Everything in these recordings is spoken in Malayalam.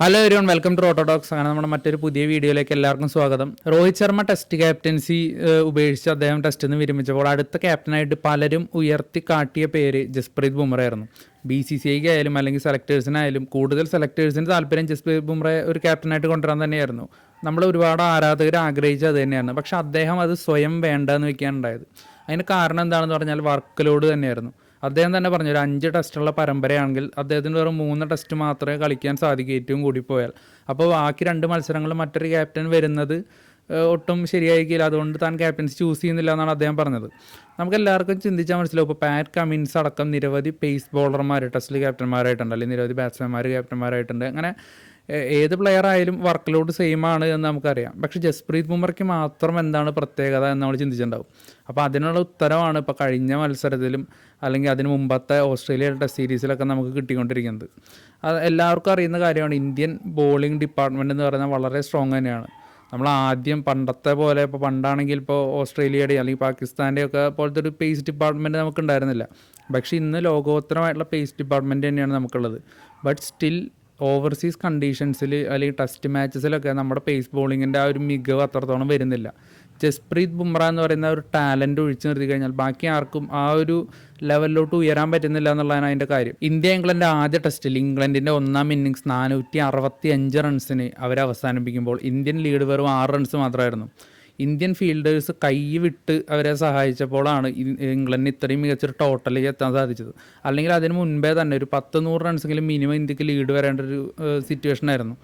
Hello everyone welcome to Autodocs അങ്ങനെ നമ്മുടെ മറ്റൊരു പുതിയ വീഡിയോയിലേക്ക് എല്ലാവർക്കും സ്വാഗതം. രോഹിത് ശർമ്മ ടെസ്റ്റ് ക്യാപ്റ്റൻസി ഉപേക്ഷിച്ച് അദ്ദേഹം ടെസ്റ്റിൽ നിന്ന് വിരമിച്ചപ്പോൾ അടുത്ത ക്യാപ്റ്റനായിട്ട് പലരും ഉയർത്തി കാട്ടിയ പേര് ജസ്പ്രീത് ബുംറ ആയിരുന്നു. ബി സി സി ഐക്ക് ആയാലും അല്ലെങ്കിൽ സെലക്ടേഴ്സിനായാലും കൂടുതൽ സെലക്ടേഴ്സിന് താല്പര്യം ജസ്പ്രീത് ബുംറയെ ഒരു ക്യാപ്റ്റനായിട്ട് കൊണ്ടുവരാൻ തന്നെയായിരുന്നു. നമ്മൾ ഒരുപാട് ആരാധകർ ആഗ്രഹിച്ചത് അത് തന്നെയാണ്. പക്ഷേ അദ്ദേഹം അത് സ്വയം വേണ്ടെന്ന് വെക്കാനുണ്ടായത് അതിന് കാരണം എന്താണെന്ന് പറഞ്ഞാൽ വർക്ക് ലോഡ് തന്നെയായിരുന്നു. അദ്ദേഹം തന്നെ പറഞ്ഞു ഒരു അഞ്ച് ടെസ്റ്റുള്ള പരമ്പരയാണെങ്കിൽ അദ്ദേഹത്തിന് വെറും മൂന്ന് ടെസ്റ്റ് മാത്രമേ കളിക്കാൻ സാധിക്കൂ ഏറ്റവും കൂടി പോയാൽ. അപ്പോൾ ബാക്കി രണ്ട് മത്സരങ്ങൾ മറ്റൊരു ക്യാപ്റ്റൻ വരുന്നത് ഒട്ടും ശരിയായിരിക്കില്ല. അതുകൊണ്ട് താൻ ക്യാപ്റ്റൻസി ചൂസ് ചെയ്യുന്നില്ല എന്നാണ് അദ്ദേഹം പറഞ്ഞത്. നമുക്ക് എല്ലാവർക്കും ചിന്തിച്ചാൽ മനസ്സിലാവും. ഇപ്പോൾ പാറ്റ് കമിൻസ് അടക്കം നിരവധി പേസ് ബോളർമാർ ടെസ്റ്റിൽ ക്യാപ്റ്റന്മാരായിട്ടുണ്ട് അല്ലെങ്കിൽ നിരവധി ബാറ്റ്സ്മാൻമാർ ക്യാപ്റ്റന്മാരായിട്ടുണ്ട് അങ്ങനെ ഏത് പ്ലെയർ ആയാലും വർക്ക് ലോഡ് സെയിം ആണ് എന്ന് നമുക്കറിയാം. പക്ഷെ ജസ്പ്രീത് ബുമ്രയ്ക്ക് മാത്രം എന്താണ് പ്രത്യേകത എന്ന് നമ്മൾ ചിന്തിച്ചിട്ടുണ്ടാവും. അപ്പോൾ അതിനുള്ള ഉത്തരവാണ് ഇപ്പോൾ കഴിഞ്ഞ മത്സരത്തിലും അല്ലെങ്കിൽ അതിന് മുമ്പത്തെ ഓസ്ട്രേലിയ ടെസ്റ്റ് സീരീസിലൊക്കെ നമുക്ക് കിട്ടിക്കൊണ്ടിരിക്കുന്നത്. അത് എല്ലാവർക്കും അറിയുന്ന കാര്യമാണ്. ഇന്ത്യൻ ബോളിംഗ് ഡിപ്പാർട്ട്മെന്റ് എന്ന് പറയുന്നത് വളരെ സ്ട്രോങ് തന്നെയാണ്. നമ്മൾ ആദ്യം പണ്ടത്തെ പോലെ ഇപ്പോൾ പണ്ടാണെങ്കിൽ ഇപ്പോൾ ഓസ്ട്രേലിയയുടെ അല്ലെങ്കിൽ പാകിസ്ഥാന്റെ ഒക്കെ പോലത്തെ ഒരു പേസ് ഡിപ്പാർട്ട്മെന്റ് നമുക്ക് ഉണ്ടായിരുന്നില്ല പക്ഷേ ഇന്ന് ലോകോത്തരമായിട്ടുള്ള പേസ് ഡിപ്പാർട്ട്മെന്റ് തന്നെയാണ് നമുക്കുള്ളത്. ബട്ട് സ്റ്റിൽ ഓവർസീസ് കണ്ടീഷൻസിൽ അല്ലെങ്കിൽ ടെസ്റ്റ് മാച്ചസിലൊക്കെ നമ്മുടെ പേസ് ബോളിങ്ങിന്റെ ആ ഒരു മികവ് അത്രത്തോളം വരുന്നില്ല. ജസ്പ്രീത് ബുംറ എന്ന് പറയുന്ന ഒരു ടാലന്റ് ഒഴിച്ചു നിർത്തി കഴിഞ്ഞാൽ ബാക്കി ആർക്കും ആ ഒരു ലെവലിലോട്ട് ഉയരാൻ പറ്റുന്നില്ല എന്നുള്ളതാണ് അതിന്റെ കാര്യം. ഇന്ത്യ ഇംഗ്ലണ്ട് ആദ്യ ടെസ്റ്റിൽ ഇംഗ്ലണ്ടിന്റെ ഒന്നാം ഇന്നിങ്സ് നാനൂറ്റി അറുപത്തി അഞ്ച് റൺസിന് അവർ അവസാനിപ്പിക്കുമ്പോൾ ഇന്ത്യൻ ലീഡ് വെറും ആറ് റൺസ് മാത്രമായിരുന്നു. ഇന്ത്യൻ ഫീൽഡേഴ്സ് കൈ വിട്ട് അവരെ സഹായിച്ചപ്പോഴാണ് ഇംഗ്ലണ്ടിന് ഇത്രയും മികച്ചൊരു ടോട്ടലിലേക്ക് എത്താൻ സാധിച്ചത്. അല്ലെങ്കിൽ അതിന് മുൻപേ തന്നെ ഒരു പത്ത് നൂറ് റൺസെങ്കിലും മിനിമം ഇന്ത്യയ്ക്ക് ലീഡ് വരേണ്ട ഒരു സിറ്റുവേഷൻ ആയിരുന്നു.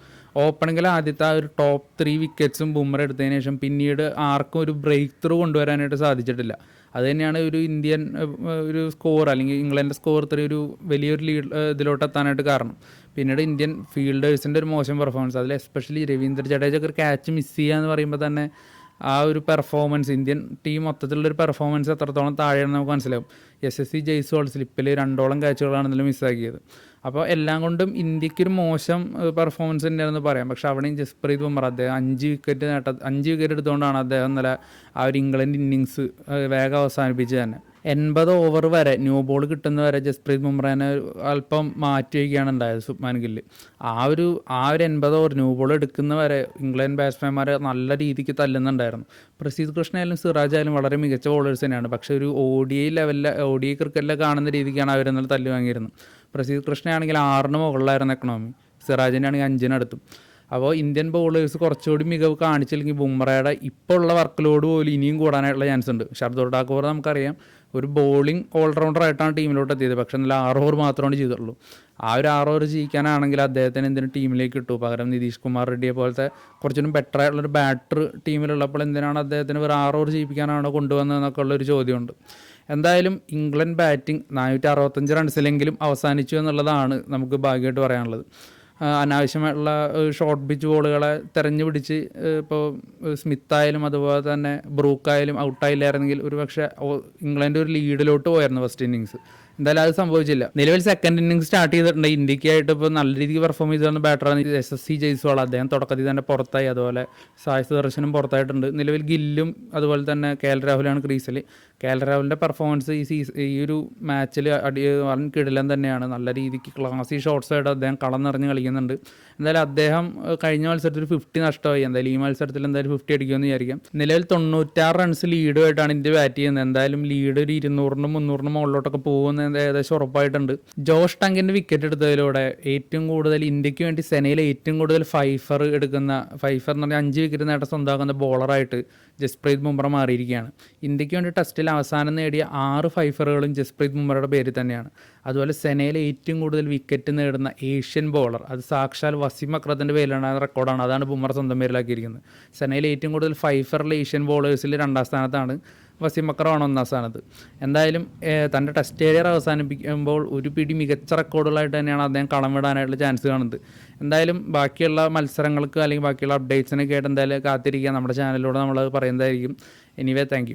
ഓപ്പണിങ്ങിൽ ആദ്യത്തെ ആ ഒരു ടോപ്പ് ത്രീ വിക്കറ്റ്സും ബുംറ എടുത്തതിന് ശേഷം പിന്നീട് ആർക്കും ഒരു ബ്രേക്ക് ത്രൂ കൊണ്ടുവരാനായിട്ട് സാധിച്ചിട്ടില്ല. അത് തന്നെയാണ് ഒരു ഇന്ത്യൻ ഒരു സ്കോർ അല്ലെങ്കിൽ ഇംഗ്ലണ്ടിന്റെ സ്കോർ ഇത്രയും ഒരു വലിയൊരു ലീഡ് ഇതിലോട്ട് എത്താനായിട്ട് കാരണം. പിന്നീട് ഇന്ത്യൻ ഫീൽഡേഴ്സിന്റെ ഒരു മോശം പെർഫോമൻസ് അതിൽ എസ്പെഷ്യലി രവീന്ദ്ര ജഡേജ ഒക്കെ ഒരു ക്യാച്ച് മിസ് ചെയ്യുക എന്ന് പറയുമ്പോൾ തന്നെ ആ ഒരു പെർഫോമൻസ് ഇന്ത്യൻ ടീം മൊത്തത്തിലുള്ളൊരു പെർഫോമൻസ് എത്രത്തോളം താഴെയാണെന്ന് നമുക്ക് മനസ്സിലാവും. എസ് എസ് സി ജയ്സോൾ സ്ലിപ്പിൽ രണ്ടോളം ക്യാച്ചുകളാണ് ഇതിൽ മിസ്സാക്കിയത് അപ്പോൾ എല്ലാം കൊണ്ടും ഇന്ത്യക്കൊരു മോശം പെർഫോമൻസ് തന്നെയാണെന്ന് പറയാം. പക്ഷേ അവിടെയും ജസ്പ്രീത് ബുംറ അദ്ദേഹം അഞ്ച് വിക്കറ്റ് നേട്ട അഞ്ച് വിക്കറ്റ് എടുത്തുകൊണ്ടാണ് അദ്ദേഹം ഇന്നലെ ആ ഒരു ഇംഗ്ലണ്ട് ഇന്നിങ്സ് വേഗം അവസാനിപ്പിച്ചത് തന്നെ. എൺപത് ഓവർ വരെ ന്യൂ ബോൾ കിട്ടുന്ന വരെ ജസ്പ്രീത് ബുംറേനെ അല്പം മാറ്റി വയ്ക്കുകയാണ് ഉണ്ടായത് സുപ്മാൻ ഗില്ല്. ആ ഒരു ആ ഒരു എൺപത് ഓവർ ന്യൂ ബോൾ എടുക്കുന്ന വരെ ഇംഗ്ലണ്ട് ബാറ്റ്സ്മാൻമാരെ നല്ല രീതിക്ക് തല്ലുന്നുണ്ടായിരുന്നു. പ്രസീത് കൃഷ്ണ ആയാലും സിറാജ് ആയാലും വളരെ മികച്ച ബോളേഴ്സ് തന്നെയാണ്. പക്ഷേ ഒരു ഒ ഡി ഐ ലെവലിൽ ഒ ഡി ഐ ക്രിക്കറ്റിലെ കാണുന്ന രീതിക്കാണ് അവർ ഇന്നലെ തല്ല് വാങ്ങിയിരുന്നത്. പ്രസീദ് കൃഷ്ണയാണെങ്കിൽ ആറിന് മുകളിലായിരുന്നു എക്കണോമി സിറാജിന്റെ ആണെങ്കിൽ അഞ്ചിനടുത്തും അപ്പോൾ ഇന്ത്യൻ ബൗളേഴ്സ് കുറച്ചുകൂടി മികവ് കാണിച്ചില്ലെങ്കിൽ ബുംറയുടെ ഇപ്പോൾ ഉള്ള വർക്ക് ലോഡ് പോലും ഇനിയും കൂടാനായിട്ടുള്ള ചാൻസ് ഉണ്ട്. ഷർദുർ ഠാക്കൂർ നമുക്കറിയാം ഒരു ബോളിംഗ് ഓൾറൗണ്ടർ ആയിട്ടാണ് ടീമിലോട്ട് എത്തിയത്. പക്ഷെ നല്ല ആറ് ഓവർ മാത്രമാണ് ചെയ്തിട്ടുള്ളൂ ആ ഒരു ആറ് ഓവർ ജയിക്കാനാണെങ്കിൽ അദ്ദേഹത്തിന് എന്തിനും ടീമിലേക്ക് കിട്ടൂ പകരം നിതീഷ് കുമാർ റെഡ്ഡിയെ പോലത്തെ കുറച്ചുകൂടി ബെറ്റർ ആയിട്ടുള്ളൊരു ബാറ്റർ ടീമിലുള്ളപ്പോൾ എന്തിനാണ് അദ്ദേഹത്തിന് ഒരു ആറ് ഓവർ ജയിപ്പിക്കാനാണോ കൊണ്ടുവന്നതെന്നൊക്കെ ഉള്ളൊരു ചോദ്യമുണ്ട്. എന്തായാലും ഇംഗ്ലണ്ട് ബാറ്റിംഗ് നാനൂറ്റി അറുപത്തഞ്ച് റൺസിലെങ്കിലും അവസാനിച്ചു എന്നുള്ളതാണ് നമുക്ക് ഭാഗ്യമായിട്ട് പറയാനുള്ളത്. അനാവശ്യമായിട്ടുള്ള ഷോർട്ട് പിച്ച് ബോളുകളെ തെരഞ്ഞു പിടിച്ച് ഇപ്പോൾ സ്മിത്ത് ആയാലും അതുപോലെ തന്നെ ബ്രൂക്കായാലും ഔട്ടായില്ലായിരുന്നെങ്കിൽ ഒരു പക്ഷേ ഇംഗ്ലണ്ട് ഒരു ലീഡിലോട്ട് പോയായിരുന്നു ഫസ്റ്റ് ഇന്നിങ്സ് എന്തായാലും അത് സംഭവിച്ചില്ല. നിലവിൽ സെക്കൻഡ് ഇന്നിംഗ് സ്റ്റാർട്ട് ചെയ്തിട്ടുണ്ട്. ഇന്ത്യക്കായിട്ട് ഇപ്പോൾ നല്ല രീതിക്ക് പെർഫോം ചെയ്ത് വന്ന ബാറ്ററാണ് എസ് എസ് സി ജയ്സ്വാൾ. അദ്ദേഹം തുടക്കത്തിൽ തന്നെ പുറത്തായി. അതുപോലെ സായസ് ദർശനം പുറത്തായിട്ടുണ്ട്. നിലവിൽ ഗില്ലും അതുപോലെ തന്നെ കെ എൽ രാഹുലാണ് ക്രീസിൽ കെ എൽ രാഹുലിന്റെ പെർഫോമൻസ് ഈ സീസ് ഈ ഒരു മാച്ചിൽ അടി വൻ കിടിലം തന്നെയാണ്. നല്ല രീതിക്ക് ക്ലാസി ഷോട്ട്സ് ആയിട്ട് അദ്ദേഹം കളം നിറഞ്ഞ് കളിക്കുന്നുണ്ട്. എന്തായാലും അദ്ദേഹം കഴിഞ്ഞ മത്സരത്തിൽ ഫിഫ്റ്റി നഷ്ടമായി. എന്തായാലും ഈ മത്സരത്തിൽ എന്തായാലും ഫിഫ്റ്റി അടിക്കുമെന്ന് വിചാരിക്കാം. നിലവിൽ തൊണ്ണൂറ്റാറ് റൺസ് ലീഡുമായിട്ടാണ് ഇന്ത്യ ബാറ്റ് ചെയ്യുന്നത്. എന്തായാലും ലീഡ് ഒരു ഇരുന്നൂറിനും മുന്നൂറിനും മുകളിലോട്ടൊക്കെ പോകുമെന്ന് ഏകദേശം ഉറപ്പായിട്ടുണ്ട്. ജോഷ് ടങ്കിന്റെ വിക്കറ്റ് എടുത്തതിലൂടെ ഏറ്റവും കൂടുതൽ ഇന്ത്യയ്ക്ക് വേണ്ടി സെനയിൽ ഏറ്റവും കൂടുതൽ ഫൈഫർ എടുക്കുന്ന ഫൈഫർ എന്ന് പറഞ്ഞാൽ അഞ്ച് വിക്കറ്റ് നേട്ടം സ്വന്തമാക്കുന്ന ബോളറായിട്ട് ജസ്പ്രീത് ബുംറ മാറിയിരിക്കുകയാണ്. ഇന്ത്യയ്ക്ക് വേണ്ടി ടെസ്റ്റിൽ അവസാനം നേടിയ ആറ് ഫൈഫറുകളും ജസ്പ്രീത് ബുംറയുടെ പേരിൽ തന്നെയാണ്. അതുപോലെ സെനയിൽ ഏറ്റവും കൂടുതൽ വിക്കറ്റ് നേടുന്ന ഏഷ്യൻ ബോളർ അത് സാക്ഷാൽ വസീം അക്രത്തിന്റെ പേരിലാണ് റെക്കോർഡാണ് അതാണ് ബുംറ സ്വന്തം പേരിലാക്കിയിരിക്കുന്നത്. സെനയിൽ ഏറ്റവും കൂടുതൽ ഫൈഫറിലെ ഏഷ്യൻ ബോളേഴ്സിൽ രണ്ടാം സ്ഥാനത്താണ്. വസീം അക്രമാണ് ഒന്നാം സ്ഥാനത്ത് എന്തായാലും തന്റെ ടെസ്റ്റ് കരിയർ അവസാനിപ്പിക്കുമ്പോൾ ഒരു പിടി മികച്ച റെക്കോർഡുകളായിട്ട് തന്നെയാണ് അദ്ദേഹം കളം വിടാനായിട്ടുള്ള ചാൻസ് കാണുന്നത്. എന്തായാലും ബാക്കിയുള്ള മത്സരങ്ങൾക്ക് അല്ലെങ്കിൽ ബാക്കിയുള്ള അപ്ഡേറ്റ്സിനൊക്കെ ആയിട്ട് എന്തായാലും കാത്തിരിക്കുക. നമ്മുടെ ചാനലിലൂടെ നമ്മൾ പറയുന്നതായിരിക്കും. Anyway thank